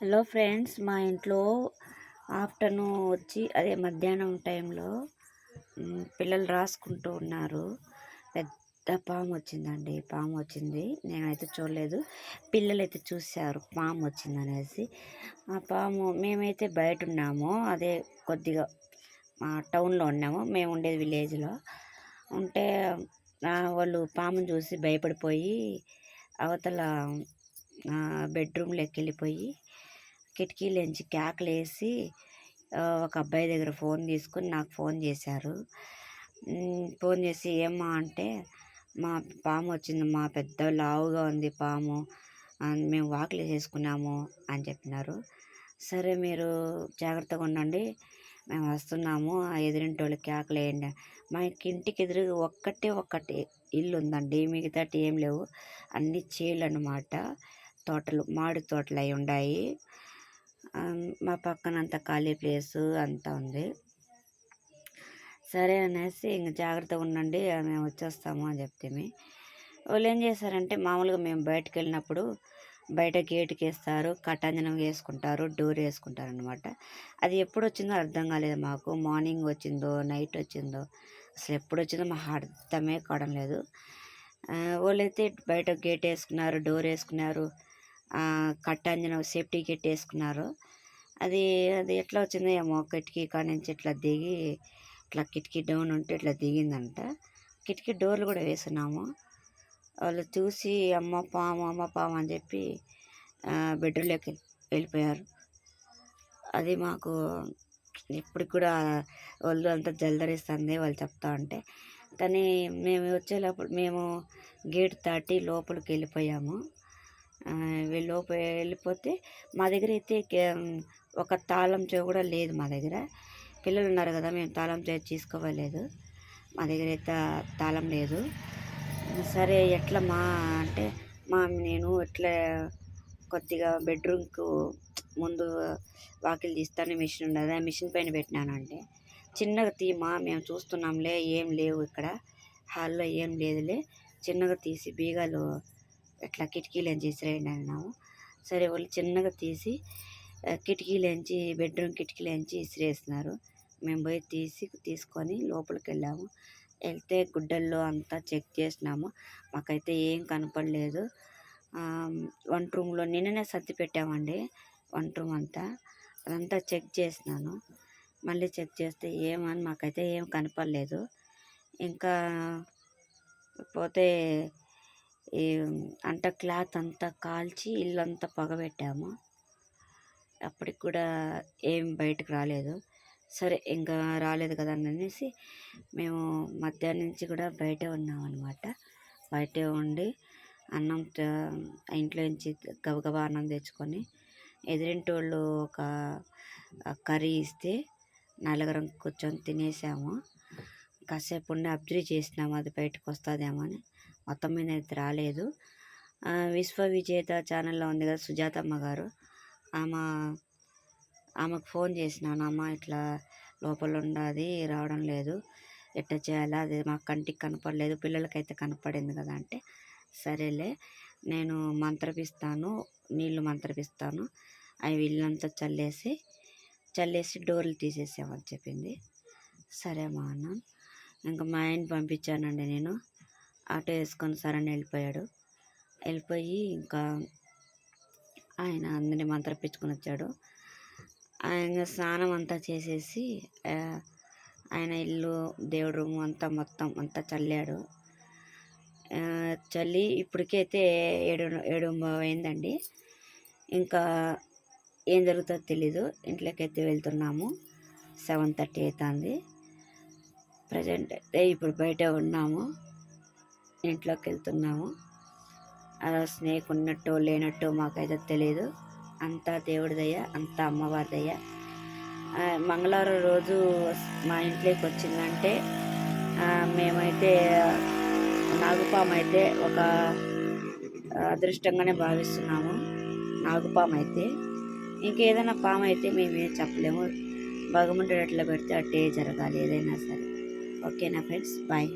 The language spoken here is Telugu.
హలో ఫ్రెండ్స్ మా ఇంట్లో ఆఫ్టర్నూన్ వచ్చి అదే మధ్యాహ్నం టైంలో పిల్లలు రాసుకుంటూ ఉన్నారు. పెద్ద పాము వచ్చిందండి పాము వచ్చింది. నేనైతే చూడలేదు. పిల్లలైతే చూశారు పాము వచ్చింది అనేసి ఆ పాము మేమైతే బయట ఉన్నాము. అదే కొద్దిగా మా టౌన్లో ఉన్నాము. మేము ఉండేది విలేజ్లో. ఉంటే వాళ్ళు పామును చూసి భయపడిపోయి అవతల బెడ్రూమ్లోకి వెళ్ళిపోయి కిటికీలోంచి కేకలు వేసి ఒక అబ్బాయి దగ్గర ఫోన్ తీసుకుని నాకు ఫోన్ చేశారు. ఫోన్ చేసి ఏమ్మా అంటే మా పాము వచ్చింది మా పెద్ద లావుగా ఉంది పాము మేము వాకిలి చేసుకున్నాము అని చెప్పినారు. సరే మీరు జాగ్రత్తగా ఉండండి మేము వస్తున్నాము ఎదురింటి వాళ్ళు కేకలేయండి మా ఇంటికి ఎదురు ఒక్కటే ఒక్కటి ఇల్లు ఉందండి మిగతాటి ఏం లేవు. అన్ని చేలు అన్నమాట తోటలు మామిడి తోటలు అవి ఉన్నాయి మా పక్కన అంత ఖాళీ ప్లేసు అంతా ఉంది. సరే అనేసి ఇంక జాగ్రత్తగా ఉండండి మేము వచ్చేస్తాము అని చెప్తే వాళ్ళు ఏం చేశారంటే మామూలుగా మేము బయటకు వెళ్ళినప్పుడు బయట గేటుకి వేస్తారు కటాంజనం వేసుకుంటారు డోర్ వేసుకుంటారు అనమాట అది ఎప్పుడు వచ్చిందో అర్థం కాలేదు మాకు. మార్నింగ్ వచ్చిందో నైట్ వచ్చిందో అసలు ఎప్పుడు వచ్చిందో మాకు అర్థమే కావడం లేదు. వాళ్ళైతే బయట గేట్ వేసుకున్నారు డోర్ వేసుకున్నారు. కట్టాంజనం సేఫ్టీ కిట్ వేసుకున్నారు. అది అది ఎట్లా వచ్చిందో ఏమో కిటికీ కాడ నుంచి ఇట్లా దిగి ఇట్లా కిటికీ డౌన్ ఉంటే ఇట్లా దిగిందంట. కిటికీ డోర్లు కూడా వేసున్నాము. వాళ్ళు చూసి అమ్మ పాము అమ్మ పాము అని చెప్పి బెడ్రూమ్లోకి వెళ్ళిపోయారు. అది మాకు ఇప్పటికి కూడా ఒళ్ళు అంతా జల్దరిస్తుంది వాళ్ళు చెప్తా ఉంటే. కానీ మేము వచ్చేటప్పుడు మేము గేట్ దాటి లోపలికి వెళ్ళిపోయాము. ఆ, లోపల వెళ్ళిపోతే మా దగ్గర అయితే ఒక తాళం చెవి కూడా లేదు మా దగ్గర. పిల్లలు ఉన్నారు కదా మేము తాళం చెవి తీసుకోవలేదు. మా దగ్గర అయితే తాళం లేదు. సరే ఎట్లా మా అంటే మా నేను ఎట్లా కొద్దిగా బెడ్రూమ్కు ముందు వాకిలి తీస్తాను మిషన్ ఉండదు ఆ మిషన్ పైన పెట్టినానంటే చిన్నగా తీమా మేము చూస్తున్నాంలే ఏం లేవు ఇక్కడ. హాల్లో ఏం లేదులే. చిన్నగా తీసి బీగాలు ఇట్లా కిటికీలోంచి విసిరేయండి అన్నాము సరే వాళ్ళు చిన్నగా తీసి ఆ, కిటికీలోంచి బెడ్రూమ్ కిటికీలోంచి ఇసిరేసినారు. మేము పోయి తీసి తీసుకొని లోపలికి వెళ్ళాము. వెళ్తే గుడ్డల్లో అంతా చెక్ చేసినాము. మాకైతే ఏం కనపడలేదు. వంట రూమ్లో నిన్ననే సర్ది పెట్టామండి వంట రూమ్ అంతా. అదంతా చెక్ చేసినాను. మళ్ళీ చెక్ చేస్తే ఏమని మాకైతే ఏం కనపడలేదు. ఇంకా పోతే ఈ అంట క్లాత్ అంతా కాల్చి ఇల్లంతా పగబెట్టాము అప్పటికి కూడా ఏం బయటకు రాలేదు. సరే ఇంకా రాలేదు కదా అని అనేసి మేము మధ్యాహ్నం నుంచి కూడా బయటే ఉన్నాం అనమాట బయటే ఉండి అన్నం ఇంట్లో నుంచి గబగబా అన్నం తెచ్చుకొని ఎదురింటి వాళ్ళు ఒక కర్రీ ఇస్తే నలుగురం కూర్చొని తినేసాము. కాసేపు ఉండి అబ్జర్వ్ చేసినాము అది బయటకు వస్తుందేమో అని. మొత్తం మీద అయితే రాలేదు. విశ్వ విజేత ఛానల్లో ఉంది కదా సుజాతమ్మ గారు. ఆమె ఆమెకు ఫోన్ చేసినాను. అమ్మ ఇట్లా లోపల ఉండదు రావడం లేదు. ఎట్లా చేయాలా? అది మా కంటికి కనపడలేదు. పిల్లలకైతే కనపడింది కదా అంటే సరేలే. నేను మంత్రపిస్తాను నీళ్ళు మంత్రపిస్తాను. అవి ఇల్లంతా చల్లేసి చల్లేసి డోర్లు తీసేసామని చెప్పింది. సరే మా అన్న. ఇంకా మా ఆయన పంపించానండి నేను. ఆటో వేసుకొని సరే అని వెళ్ళిపోయాడు. వెళ్ళిపోయి ఇంకా ఆయన అందరినీ మంత్రపించుకొని వచ్చాడు. ఆయన స్నానం అంతా చేసేసి ఆయన ఇల్లు దేవుడు రూమ్ అంతా మొత్తం అంతా చల్లాడు. చల్లి ఇప్పటికైతే ఏడు ఏడు అయిందండి. ఇంకా ఏం జరుగుతుందో తెలీదు. ఇంట్లోకి అయితే వెళ్తున్నాము. సెవెన్ థర్టీ అవుతుంది. ప్రజెంట్ అయితే ఇప్పుడు బయట ఉన్నాము. ఇంట్లోకి వెళ్తున్నాము ఆ స్నేక్ ఉన్నట్టు లేనట్టు మాకైతే తెలియదు అంతా దేవుడి దయ అంతా అమ్మవారి దయ మంగళవారం రోజు మా ఇంట్లోకి వచ్చిందంటే మేమైతే నాగుపాము అయితే ఒక అదృష్టంగానే భావిస్తున్నాము. నాగుపాము అయితే ఇంకేదైనా పాము అయితే మేమేం చెప్పలేము. భగవంతుడు ఎట్లా పెడితే అట్టే జరగాలి ఏదైనా సరే. ఓకేనా ఫ్రెండ్స్? బాయ్.